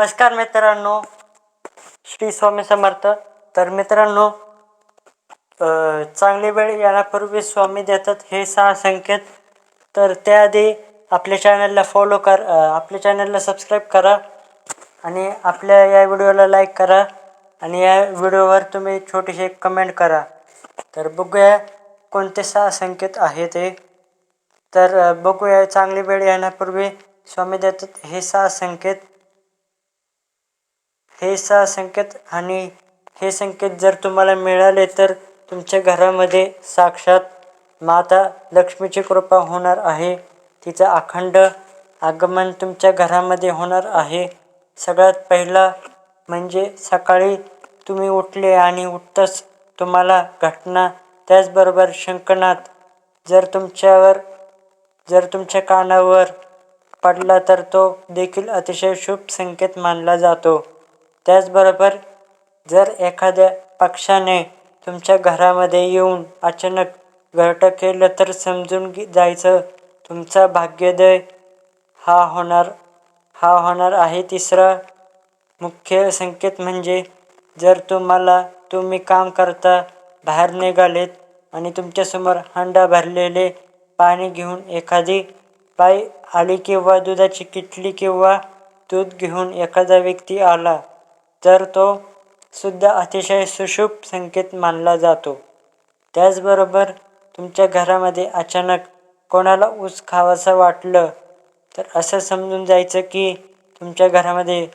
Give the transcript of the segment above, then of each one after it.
नमस्कार मित्रांनो. श्री स्वामी समर्थ. तर मित्रांनो चांगली वेळ येण्यापूर्वी स्वामी देतात हे सहा संकेत. तर त्याआधी आपल्या चॅनलला फॉलो कर आपल्या चॅनलला सबस्क्राईब करा आणि आपल्या या व्हिडिओला लाईक करा आणि या व्हिडिओवर तुम्ही छोटीशी कमेंट करा. तर बघूया कोणते सहा संकेत आहेत ते तर बघूया चांगली वेळ येण्यापूर्वी स्वामी देतात हे सहा संकेत. हे सहा संकेत आणि हे संकेत जर तुम्हाला मिळाले तर तुमच्या घरामध्ये साक्षात माता लक्ष्मीची कृपा होणार आहे. तिचं अखंड आगमन तुमच्या घरामध्ये होणार आहे. सगळ्यात पहिला म्हणजे सकाळी तुम्ही उठले आणि उठताच तुम्हाला घटना त्याचबरोबर शंकनाथ जर तुमच्यावर जर तुमच्या कानावर पडला तर तो देखील अतिशय शुभ संकेत मानला जातो. त्याचबरोबर जर एखाद्या पक्षाने तुमच्या घरामध्ये येऊन अचानक घरटं केलं तर समजून घे- जायचं तुमचा भाग्योदय हा होणार हा होणार आहे. तिसरा मुख्य संकेत म्हणजे जर तुम्हाला तुम्ही काम करता बाहेर निघालेत आणि तुमच्यासमोर हंडा भरलेले पाणी घेऊन एखादी पाय आली किंवा दुधाची किटली किंवा दूध घेऊन एखादा व्यक्ती आला तर तो सुद्धा अतिशय सुशुभ संकेत मानला जातो. त्याचबरोबर तुमच्या घरामध्ये अचानक कोणाला ऊस खावासं वाटलं तर असं समजून जायचं की तुमच्या घरामध्ये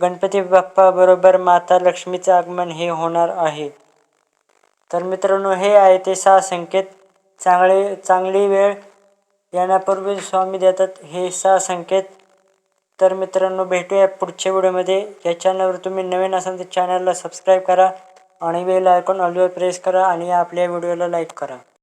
गणपती बाप्पाबरोबर माता लक्ष्मीचं आगमन हे होणार आहे. तर मित्रांनो हे आहे ते सहा संकेत. चांगले चांगली वेळ येण्यापूर्वी स्वामी देतात हे सहा संकेत. तर मित्रांनो भेटूया पुढच्या व्हिडिओमध्ये. या चॅनलवर तुम्ही नवीन असाल तर चॅनलला सबस्क्राईब करा आणि बेल आयकॉन ऑलवर प्रेस करा आणि आपल्या व्हिडिओला लाईक करा.